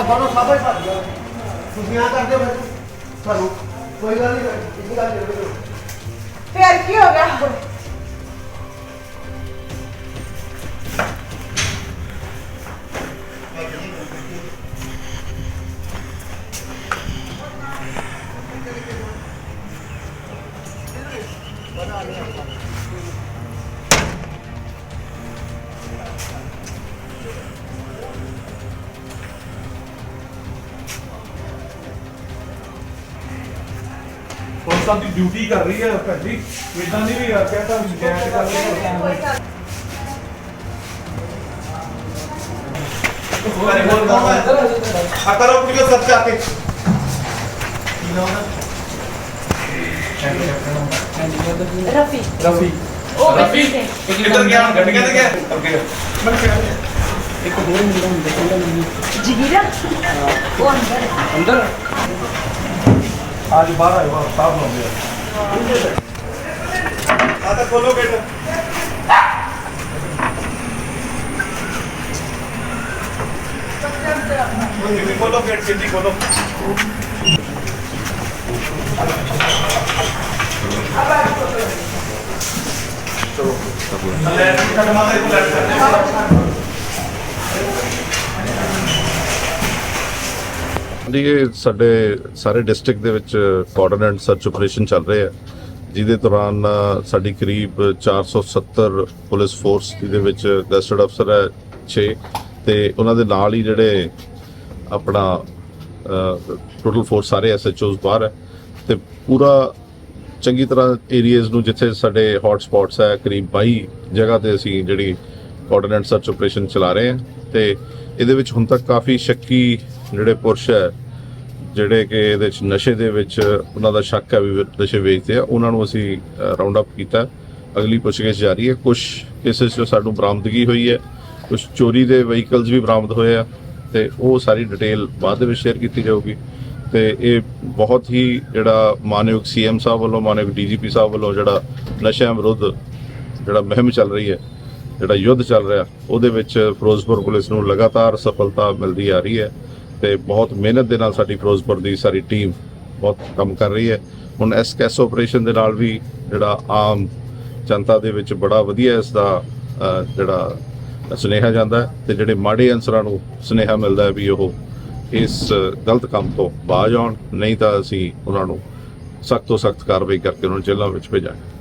ਆ ਦੋਨੋਂ ਸਾਬੇ ਭੱਜ ਗਏ ਤੁਸੀਂ ਆ ਕਰਦੇ ਹੋ ਫਿਰ ਤੁਹਾਨੂੰ ਕੋਈ ਗੱਲ ਨਹੀਂ ਇਸ ਗੱਲ ਨਹੀਂ ਕਰੋ। ਫਿਰ ਕੀ ਹੋ ਗਿਆ? ਪੁਲਿਸ ਆਪਣੀ ਡਿਊਟੀ ਕਰ ਰਹੀ ਹੈ ਭੈਣ ਜੀ। ਇਦਾਂ ਨਹੀਂ ਵੀ ਕਹਿੰਦਾ ਵੀ ਸ਼ਿਕਾਇਤ ਕਰ ਰਹੀ ਹੈ ਅਰੇ ਬੋਲ ਕੌਣ ਹੈ ਆ ਕਰੋ ਕਿਲੋ ਸੱਚ ਆ ਕੇ। ਰਫੀ। ਰਫੀ। ਉਹ ਰਫੀ। ਨੇ ਕਿੱਧਰ ਗਿਆ? ਹੁਣ ਗੱਡੀ ਕਿੱਧਰ ਗਿਆ? ਅੱਗੇ ਜਗੀਰਾ? ਉਹ ਅੰਦਰ। ਅੰਦਰ? ਅੱਜ ਬਾਹਰ ਆਇਆ ਬਾਹਰ ਸਾਫ਼ ਹੋ ਗਿਆ ਆ ਤਾਂ ਖੋਲੋ ਗੇਟ। ਤੁਸੀਂ ਖੋਲੋ ਗੇਟ ਸਿੱਧੀ ਜੀ ਇਹ ਸਾਡੇ ਸਾਰੇ ਡਿਸਟ੍ਰਿਕਟ ਦੇ ਵਿੱਚ ਕੋਆਰਡੀਨੇਟ ਸਰਚ ਆਪਰੇਸ਼ਨ ਚੱਲ ਰਹੇ ਆ। ਜਿਹਦੇ ਦੌਰਾਨ ਸਾਡੀ ਕਰੀਬ 470 ਪੁਲਿਸ ਫੋਰਸ ਜਿਹਦੇ ਵਿੱਚ ਗਸਟਡ ਅਫਸਰ ਹੈ 6 ਤੇ ਉਹਨਾਂ ਦੇ ਨਾਲ ਹੀ ਜਿਹੜੇ ਆਪਣਾ ਟੋਟਲ ਫੋਰਸ ਸਾਰੇ ਐਸਐਚਓਸ ਬਾਹਰ ਹੈ। ਤੇ ਪੂਰਾ ਚੰਗੀ ਤਰ੍ਹਾਂ ਏਰੀਆਜ਼ ਨੂੰ ਜਿੱਥੇ ਸਾਡੇ ਹੌਟ ਸਪੌਟਸ ਹੈ, ਕਰੀਬ 22 ਜਗ੍ਹਾ ਤੇ ਅਸੀਂ ਜਿਹੜੀ ਕੋਆਰਡੀਨੇਟ ਸਰਚ ਆਪਰੇਸ਼ਨ ਚਲਾ ਰਹੇ ਹਾਂ। ਤੇ ਇਹਦੇ ਵਿੱਚ ਹੁਣ ਤੱਕ ਕਾਫੀ ਸ਼ੱਕੀ ਜਿਹੜੇ ਪੁਰਸ਼ ਹੈ ਜਿਹੜੇ ਕਿ ਇਹਦੇ ਵਿੱਚ ਨਸ਼ੇ ਦੇ ਵਿੱਚ ਉਹਨਾਂ ਦਾ ਸ਼ੱਕ ਹੈ ਵੀ ਨਸ਼ੇ ਵੇਚਦੇ ਆ, ਉਹਨਾਂ ਨੂੰ ਅਸੀਂ ਰਾਉਂਡ ਅਪ ਕੀਤਾ। ਅਗਲੀ ਪੁੱਛਗਿੱਛ ਜਾਰੀ ਹੈ। ਕੁਝ ਕੇਸਿਸ 'ਚ ਸਾਨੂੰ ਬਰਾਮਦਗੀ ਹੋਈ ਹੈ ਕੁਝ ਚੋਰੀ ਦੇ ਵਹੀਕਲਸ ਵੀ ਬਰਾਮਦ ਹੋਏ ਆ, ਤੇ ਉਹ ਸਾਰੀ ਡਿਟੇਲ ਬਾਅਦ ਦੇ ਵਿੱਚ ਸ਼ੇਅਰ ਕੀਤੀ ਜਾਊਗੀ। ਤੇ ਇਹ ਬਹੁਤ ਹੀ ਜਿਹੜਾ ਮਾਨਯੋਗ ਸੀਐਮ ਸਾਹਿਬ ਵੱਲੋਂ, ਮਾਨਯੋਗ ਡੀਜੀਪੀ ਸਾਹਿਬ ਵੱਲੋਂ ਜਿਹੜਾ ਨਸ਼ਿਆਂ ਵਿਰੁੱਧ ਜਿਹੜਾ ਮੁਹਿੰਮ ਚੱਲ ਰਹੀ ਹੈ, ਜਿਹੜਾ ਯੁੱਧ ਚੱਲ ਰਿਹਾ, ਉਹਦੇ ਵਿੱਚ ਫਿਰੋਜ਼ਪੁਰ ਪੁਲਿਸ ਨੂੰ ਲਗਾਤਾਰ ਸਫਲਤਾ ਮਿਲਦੀ ਆ ਰਹੀ ਹੈ। ਤੇ ਬਹੁਤ ਮਿਹਨਤ ਦੇ ਨਾਲ ਸਾਡੀ ਫਿਰੋਜ਼ਪੁਰ ਦੀ ਸਾਰੀ ਟੀਮ ਬਹੁਤ ਕੰਮ ਕਰ ਰਹੀ ਹੈ। ਹੁਣ ਇਸ ਕੈਸ ਆਪਰੇਸ਼ਨ ਦੇ ਨਾਲ ਵੀ ਜਿਹੜਾ ਆਮ ਜਨਤਾ ਦੇ ਵਿੱਚ ਬੜਾ ਵਧੀਆ ਇਸ ਦਾ ਜਿਹੜਾ ਸੁਨੇਹਾ ਜਾਂਦਾ ਹੈ ਤੇ ਜਿਹੜੇ ਮਾੜੇ ਅਨਸਰਾਂ ਨੂੰ ਸੁਨੇਹਾ ਮਿਲਦਾ ਵੀ ਉਹ ਇਸ ਗਲਤ ਕੰਮ ਤੋਂ ਬਾਜ ਆਉਣ, ਨਹੀਂ ਤਾਂ ਅਸੀਂ ਉਹਨਾਂ ਨੂੰ ਸਖਤ ਤੋਂ ਸਖਤ ਕਾਰਵਾਈ ਕਰਕੇ ਉਹਨਾਂ ਨੂੰ ਜੇਲ੍ਹਾਂ ਵਿੱਚ ਭੇਜਾਂਗੇ।